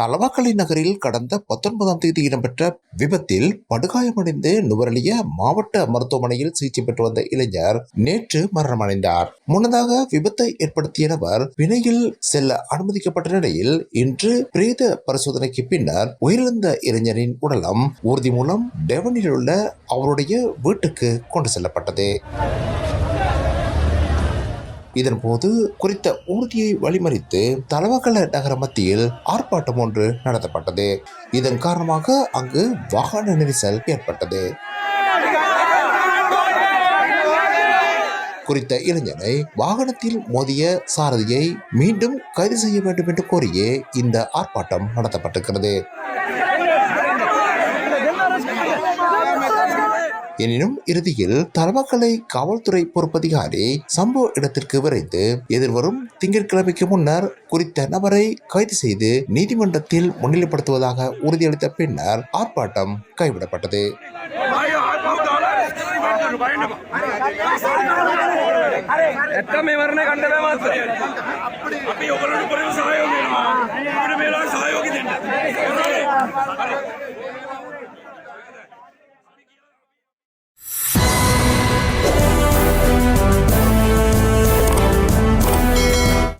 தலவாக்கலை நகரில் கடந்த பத்தொன்பதாம் தேதி இடம்பெற்ற விபத்தில் படுகாயமடைந்து நுவரலிய மாவட்ட மருத்துவமனையில் சிகிச்சை பெற்று வந்த இளைஞர் நேற்று மரணமடைந்தார். முன்னதாக விபத்தை ஏற்படுத்திய நபர் பிணையில் செல்ல அனுமதிக்கப்பட்ட நிலையில் இன்று பிரேத பரிசோதனைக்கு பின்னர் உயிரிழந்த இளைஞரின் உடலம் ஊர்தி மூலம் டெவனில் உள்ள அவருடைய வீட்டுக்கு கொண்டு செல்லப்பட்டது. இதன்போது குறித்த ஊர்தியை வழிமறித்து தலவகல நகர மத்தியில் ஆர்ப்பாட்டம் ஒன்று நடத்தப்பட்டது. இதன் காரணமாக அங்கு வாகன நெரிசல் ஏற்பட்டது. குறித்த இளைஞனை வாகனத்தில் மோதிய சாரதியை மீண்டும் கைது செய்ய வேண்டும் என்று கோரியே இந்த ஆர்ப்பாட்டம் நடத்தப்பட்டிருக்கிறது. எனினும் இறுதியில் தலமக்கலை காவல்துறை பொறுப்பதிகாரி சம்பவ இடத்திற்கு விரைந்து எதிர்வரும் திங்கட்கிழமைக்கு முன்னர் குறித்த நபரை கைது செய்து நீதிமன்றத்தில் முன்னிலைப்படுத்துவதாக உறுதியளித்த பின்னர் ஆர்ப்பாட்டம் கைவிடப்பட்டது. ఎట్టమే మరణే